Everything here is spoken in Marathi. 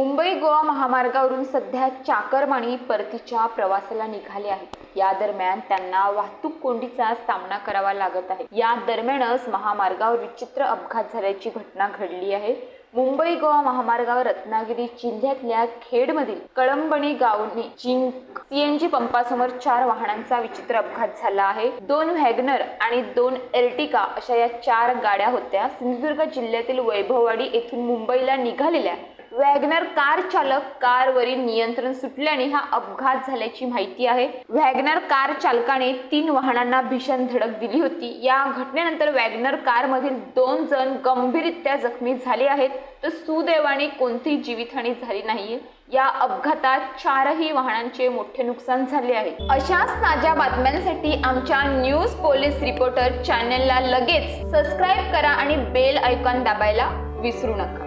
मुंबई गोवा महामार्गावरून सध्या चाकरमाणी परतीच्या प्रवासाला निघाले आहेत. या दरम्यान त्यांना वाहतूक कोंडीचा सामना करावा लागत आहे. या दरम्यानच महामार्गावर विचित्र अपघात झाल्याची घटना घडली आहे. मुंबई गोवा महामार्गावर रत्नागिरी जिल्ह्यातल्या खेडमधील कळंबणी गावनी जिंक सीएनजी पंपासमोर चार वाहनांचा विचित्र अपघात झाला आहे. दोन व्हॅगनर आणि दोन एर्टिका अशा या चार गाड्या होत्या. सिंधुदुर्ग जिल्ह्यातील वैभववाडी येथून मुंबईला निघालेल्या वॅगनर कार चालक कारवरील नियंत्रण सुटल्याने हा अपघात झाल्याची माहिती आहे. वॅगनर कार चालकाने तीन वाहनांना भीषण धडक दिली होती. या घटनेनंतर वॅगनर कारमधील दोन जण गंभीररित्या जखमी झाले आहेत. तर सुदैवाने कोणतीही जीवितहानी झाली नाहीये. या अपघातात चारही वाहनांचे मोठे नुकसान झाले आहे. अशाच ताज्या बातम्यांसाठी आमच्या न्यूज पोलीस रिपोर्टर चॅनलला लगेच सबस्क्राईब करा आणि बेल ऐकॉन दाबायला विसरू नका.